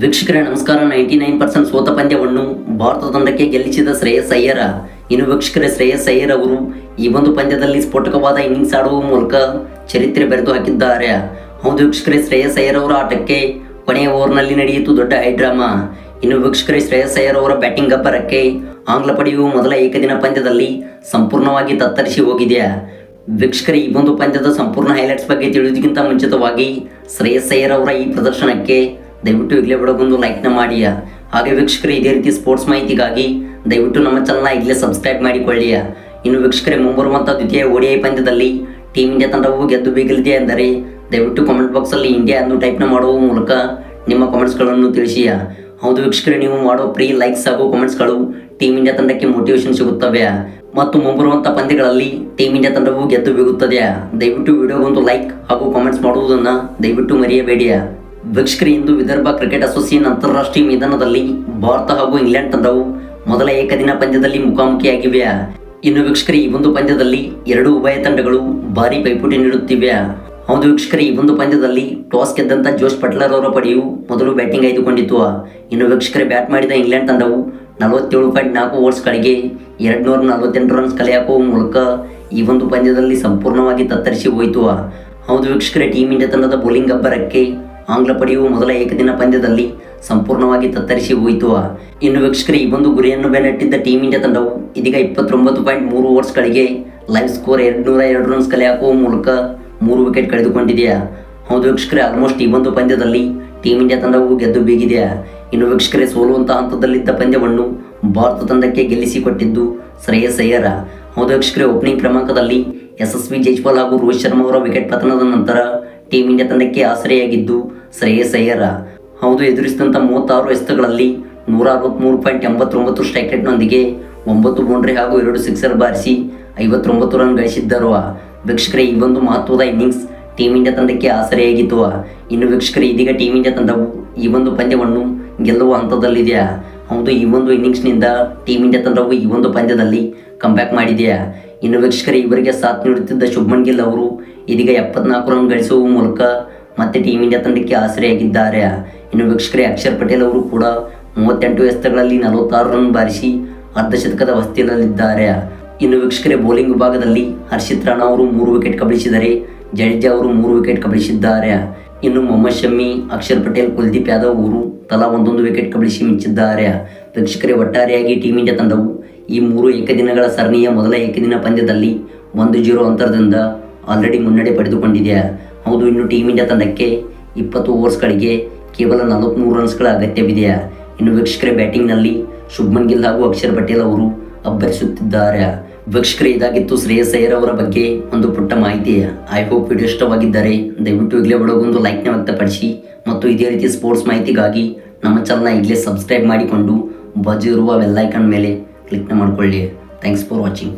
ವೀಕ್ಷಕರೇ, ನಮಸ್ಕಾರ. Ninety nine percent ಸೋತ ಪಂದ್ಯವನ್ನು ಭಾರತ ತಂಡಕ್ಕೆ ಗೆಲ್ಲಿಸಿದ ಶ್ರೇಯಸ್ ಅಯ್ಯರ. ಇನ್ನು ವೀಕ್ಷಕರೇ, ಶ್ರೇಯಸ್ ಅಯ್ಯರ್ ಅವರು ಈ ಒಂದು ಪಂದ್ಯದಲ್ಲಿ ಸ್ಫೋಟಕವಾದ ಇನ್ನಿಂಗ್ಸ್ ಆಡುವ ಮೂಲಕ ಚರಿತ್ರೆ ಬರೆದು ಹಾಕಿದ್ದಾರೆ. ಹೌದು ವೀಕ್ಷಕರೇ, ಶ್ರೇಯಸ್ ಅಯ್ಯರ್ ಅವರ ಆಟಕ್ಕೆ ಕೊನೆಯ ಓವರ್ನಲ್ಲಿ ನಡೆಯಿತು ದೊಡ್ಡ ಹೈಡ್ರಾಮಾ. ಇನ್ನು ವೀಕ್ಷಕರೇ, ಶ್ರೇಯಸ್ ಅಯ್ಯರ್ ಅವರ ಬ್ಯಾಟಿಂಗ್ ಅಬ್ಬರಕ್ಕೆ ಆಂಗ್ಲ ಪಡೆಯುವ ಮೊದಲ ಏಕದಿನ ಪಂದ್ಯದಲ್ಲಿ ಸಂಪೂರ್ಣವಾಗಿ ತತ್ತರಿಸಿ ಹೋಗಿದೆ. ವೀಕ್ಷಕರ, ಈ ಒಂದು ಪಂದ್ಯದ ಸಂಪೂರ್ಣ ಹೈಲೈಟ್ಸ್ ಬಗ್ಗೆ ತಿಳಿಯೋದಕ್ಕಿಂತ ಮುಂಚಿತವಾಗಿ ಶ್ರೇಯಸ್ ಅಯ್ಯರ್ ಅವರ ಈ ಪ್ರದರ್ಶನಕ್ಕೆ ದಯವಿಟ್ಟು ಈಗಲೇ ಬಿಡೋಗೊಂದು ಲೈಕ್ನ ಮಾಡಿಯ? ಹಾಗೆ ವೀಕ್ಷಕರು, ಇದೇ ರೀತಿ ಸ್ಪೋರ್ಟ್ಸ್ ಮಾಹಿತಿಗಾಗಿ ದಯವಿಟ್ಟು ನಮ್ಮ ಚಾನಲ್ನ ಈಗಲೇ ಸಬ್ಸ್ಕ್ರೈಬ್ ಮಾಡಿಕೊಳ್ಳಿ ಇನ್ನು ವೀಕ್ಷಕರೇ ಮುಂಬರುವಂಥ ದ್ವಿತೀಯ ಓಡಿಐ ಪಂದ್ಯದಲ್ಲಿ ಟೀಮ್ ಇಂಡಿಯಾ ತಂಡವು ಗೆದ್ದು ಬೀಗಲಿದೆ ಎಂದರೆ, ದಯವಿಟ್ಟು ಕಾಮೆಂಟ್ ಬಾಕ್ಸಲ್ಲಿ ಇಂಡಿಯಾ ಎಂದು ಟೈಪ್ನ ಮಾಡುವ ಮೂಲಕ ನಿಮ್ಮ ಕಮೆಂಟ್ಸ್ಗಳನ್ನು ತಿಳಿಸಿಯ? ಹೌದು ವೀಕ್ಷಕರೇ, ನೀವು ಮಾಡೋ ಪ್ರೀ ಲೈಕ್ಸ್ ಹಾಗೂ ಕಮೆಂಟ್ಸ್ಗಳು ಟೀಮ್ ಇಂಡಿಯಾ ತಂಡಕ್ಕೆ ಮೋಟಿವೇಶನ್ ಸಿಗುತ್ತವೆ ಮತ್ತು ಮುಂಬರುವಂಥ ಪಂದ್ಯಗಳಲ್ಲಿ ಟೀಮ್ ಇಂಡಿಯಾ ತಂಡವು ಗೆದ್ದು ಬೀಗುತ್ತದೆ ದಯವಿಟ್ಟು ವಿಡಿಯೋಗೊಂದು ಲೈಕ್ ಹಾಗೂ ಕಾಮೆಂಟ್ಸ್ ಮಾಡುವುದನ್ನು ದಯವಿಟ್ಟು ಮರೆಯಬೇಡಿ ವೀಕ್ಷಕರೇ ಇಂದು ವಿದರ್ಭ ಕ್ರಿಕೆಟ್ ಅಸೋಸಿಯೇಷನ್ ಅಂತಾರಾಷ್ಟ್ರೀಯ ಮೈದಾನದಲ್ಲಿ ಭಾರತ ಹಾಗೂ ಇಂಗ್ಲೆಂಡ್ ತಂಡವು ಮೊದಲ ಏಕದಿನ ಪಂದ್ಯದಲ್ಲಿ ಮುಖಾಮುಖಿಯಾಗಿವೆ. ಇನ್ನು ವೀಕ್ಷಕರಿ ಈ ಒಂದು ಪಂದ್ಯದಲ್ಲಿ ಎರಡು ಉಭಯ ತಂಡಗಳು ಭಾರಿ ಪೈಪೋಟಿ ನೀಡುತ್ತಿವೆ. ಹೌದು ವೀಕ್ಷಕರಿ ಈ ಒಂದು ಪಂದ್ಯದಲ್ಲಿ ಟಾಸ್ ಗೆದ್ದಂತ ಜೋಶ್ ಪಟ್ಲರ್ ಅವರ ಪಡೆಯು ಮೊದಲು ಬ್ಯಾಟಿಂಗ್ ಆಯ್ದುಕೊಂಡಿತ್ತು ಇನ್ನು ವೀಕ್ಷಕರೇ ಬ್ಯಾಟ್ ಮಾಡಿದ ಇಂಗ್ಲೆಂಡ್ ತಂಡವು ನಲವತ್ತೇಳು ಪಾಯಿಂಟ್ ನಾಲ್ಕು ಓವರ್ಸ್ಗಳಿಗೆ ಎರಡು ನೂರ ನಲವತ್ತೆಂಟು ರನ್ಸ್ ಕಲೆ ಮೂಲಕ ಈ ಒಂದು ಪಂದ್ಯದಲ್ಲಿ ಸಂಪೂರ್ಣವಾಗಿ ತತ್ತರಿಸಿ ಹೋಯಿತು. ಹೌದು ವೀಕ್ಷಕರೇ ಟೀಮ್ ಇಂಡಿಯಾ ತಂಡದ ಬೌಲಿಂಗ್ ಅಬ್ಬರಕ್ಕೆ ಆಂಗ್ಲ ಪಡೆಯುವ ಮೊದಲ ಏಕದಿನ ಪಂದ್ಯದಲ್ಲಿ ಸಂಪೂರ್ಣವಾಗಿ ತತ್ತರಿಸಿ ಹೋಯಿತು. ಇನ್ನು ವೀಕ್ಷಕರಿಗೆ ಗುರಿಯನ್ನು ಬೆನ್ನಟ್ಟಿದ್ದ ಟೀಮ್ ಇಂಡಿಯಾ ತಂಡವು ಇದೀಗ ಇಪ್ಪತ್ತೊಂಬತ್ತು ಪಾಯಿಂಟ್ ಮೂರು ಓವರ್ಸ್ಗಳಿಗೆ ಲೈವ್ ಸ್ಕೋರ್ ಎರಡು ನೂರ ಎರಡು ರನ್ಸ್ ಕಲೆ ಹಾಕುವ ಮೂಲಕ ಮೂರು ವಿಕೆಟ್ ಕಳೆದುಕೊಂಡಿದೆಯಾ ಹೌದು ವೀಕ್ಷಕರೇ ಆಲ್ಮೋಸ್ಟ್ ಈ ಒಂದು ಪಂದ್ಯದಲ್ಲಿ ಟೀಮ್ ಇಂಡಿಯಾ ತಂಡವು ಗೆದ್ದು ಬೀಗಿದೆಯಾ ಇನ್ನು ವೀಕ್ಷಕರೇ ಸೋಲುವಂತಹ ಹಂತದಲ್ಲಿದ್ದ ಪಂದ್ಯವನ್ನು ಭಾರತ ತಂಡಕ್ಕೆ ಗೆಲ್ಲಿಸಿಕೊಟ್ಟಿದ್ದು ಶ್ರೇಯಸ್ ಅಯ್ಯರ. ಹೌದು ವೀಕ್ಷಕರೇ ಓಪನಿಂಗ್ ಕ್ರಮಾಂಕದಲ್ಲಿ ಯಶಸ್ವಿ ಜೈಸ್ವಾಲ್ ಹಾಗೂ ರೋಹಿತ್ ಶರ್ಮಾ ಅವರ ವಿಕೆಟ್ ಪತನದ ನಂತರ ಟೀಮ್ ಇಂಡಿಯಾ ತಂಡಕ್ಕೆ ಆಸರೆಯಾಗಿದ್ದು ಶ್ರೇಯಸ್ ಅಯ್ಯರ ಹೌದು ಎದುರಿಸಿದಂಥ ಮೂವತ್ತಾರು ಎಸೆತಗಳಲ್ಲಿ ನೂರ ಅರವತ್ತ್ಮೂರು ಪಾಯಿಂಟ್ ಎಂಬತ್ತೊಂಬತ್ತು ಸ್ಟ್ರೈಕ್ ರೇಟ್ನೊಂದಿಗೆ ಒಂಬತ್ತು ಬೌಂಡ್ರಿ ಹಾಗೂ ಎರಡು ಸಿಕ್ಸರ್ ಬಾರಿಸಿ ಐವತ್ತೊಂಬತ್ತು ರನ್ ಗಳಿಸಿದ್ದರು. ವೀಕ್ಷಕರೇ, ಈ ಒಂದು ಮಹತ್ವದ ಇನ್ನಿಂಗ್ಸ್ ಟೀಮ್ ಇಂಡಿಯಾ ತಂಡಕ್ಕೆ ಆಸರೆಯಾಗಿತ್ತು. ಇನ್ನು ವೀಕ್ಷಕರೇ, ಇದೀಗ ಟೀಮ್ ಇಂಡಿಯಾ ತಂಡವು ಈ ಒಂದು ಪಂದ್ಯವನ್ನು ಗೆಲ್ಲುವ ಹಂತದಲ್ಲಿದೆಯಾ ಹೌದು, ಈ ಒಂದು ಇನ್ನಿಂಗ್ಸ್ನಿಂದ ಟೀಮ್ ಇಂಡಿಯಾ ತಂಡವು ಈ ಒಂದು ಪಂದ್ಯದಲ್ಲಿ ಕಂಬ್ಯಾಕ್ ಮಾಡಿದೆಯಾ ಇನ್ನು ವೀಕ್ಷಕರೇ, ಇವರಿಗೆ ಸಾಥ್ ನೀಡುತ್ತಿದ್ದ ಶುಭ್ಮನ್ ಗಿಲ್ ಅವರು ಇದೀಗ ಎಪ್ಪತ್ನಾಲ್ಕು ರನ್ ಗಳಿಸುವ ಮೂಲಕ ಮತ್ತೆ ಟೀಮ್ ಇಂಡಿಯಾ ತಂಡಕ್ಕೆ ಆಸರೆಯಾಗಿದ್ದಾರೆ. ಇನ್ನು ವೀಕ್ಷಕರೇ, ಅಕ್ಷರ್ ಪಟೇಲ್ ಅವರು ಕೂಡ ಮೂವತ್ತೆಂಟು ಎಸೆತಗಳಲ್ಲಿ ನಲವತ್ತಾರು ರನ್ ಬಾರಿಸಿ ಅರ್ಧಶತಕದ ವಸ್ತಿಯಲ್ಲಿದ್ದಾರೆ ಇನ್ನು ವೀಕ್ಷಕರೇ ಬೌಲಿಂಗ್ ವಿಭಾಗದಲ್ಲಿ ಹರ್ಷಿತ್ ರಾಣಾ ಅವರು ಮೂರು ವಿಕೆಟ್ ಕಬಳಿಸಿದರೆ ಜಡೇಜಾ ಅವರು ಮೂರು ವಿಕೆಟ್ ಕಬಳಿಸಿದ್ದಾರೆ. ಇನ್ನು ಮೊಹಮ್ಮದ್ ಶಮ್ಮಿ, ಅಕ್ಷರ್ ಪಟೇಲ್, ಕುಲ್ದೀಪ್ ಯಾದವ್ ಅವರು ತಲಾ ಒಂದೊಂದು ವಿಕೆಟ್ ಕಬಳಿಸಿ ಮಿಂಚಿದ್ದಾರೆ. ವೀಕ್ಷಕರೇ, ಒಟ್ಟಾರೆಯಾಗಿ ಟೀಮ್ ಇಂಡಿಯಾ ತಂಡವು ಈ ಮೂರು ಏಕದಿನಗಳ ಸರಣಿಯ ಮೊದಲ ಏಕದಿನ ಪಂದ್ಯದಲ್ಲಿ ಒಂದು ಜೀರೋ ಅಂತರದಿಂದ ಆಲ್ರೆಡಿ ಮುನ್ನಡೆ ಪಡೆದುಕೊಂಡಿದೆ. ಹೌದು, ಇನ್ನು ಟೀಮ್ ಇಂಡಿಯಾ ತಂಡಕ್ಕೆ ಇಪ್ಪತ್ತು ಓವರ್ಸ್ಗಳಿಗೆ ಕೇವಲ ನಲವತ್ತ್ಮೂರು ರನ್ಸ್ಗಳ ಅಗತ್ಯವಿದೆಯಾ? ಇನ್ನು ವೀಕ್ಷಕರೇ ಬ್ಯಾಟಿಂಗ್ನಲ್ಲಿ ಶುಭ್ಮನ್ ಗಿಲ್ ಹಾಗೂ ಅಕ್ಷರ್ ಪಟೇಲ್ ಅವರು ಅಬ್ಬರಿಸುತ್ತಿದ್ದಾರೆ. ವೀಕ್ಷಕರೇ, ಇದಾಗಿತ್ತು ಶ್ರೇಯಸ್ ಅಯ್ಯರ್ ಅವರ ಬಗ್ಗೆ ಒಂದು ಪುಟ್ಟ ಮಾಹಿತಿ. ಐ ಹೋಪ್ ವಿಡಿಯೋ ಇಷ್ಟವಾಗಿದ್ದರೆ ದಯವಿಟ್ಟು ಈಗಲೇ ಒಳಗೊಂದು ಲೈಕ್ನ ವ್ಯಕ್ತಪಡಿಸಿ. ಮತ್ತು ಇದೇ ರೀತಿ ಸ್ಪೋರ್ಟ್ಸ್ ಮಾಹಿತಿಗಾಗಿ ನಮ್ಮ ಚಾನಲ್ನ ಈಗಲೇ ಸಬ್ಸ್ಕ್ರೈಬ್ ಮಾಡಿಕೊಂಡು ಬಾಜು ಇರುವ ಬೆಲ್ಲೈಕನ್ ಮೇಲೆ ಕ್ಲಿಕ್ನ ಮಾಡಿಕೊಳ್ಳಿ. Thanks for watching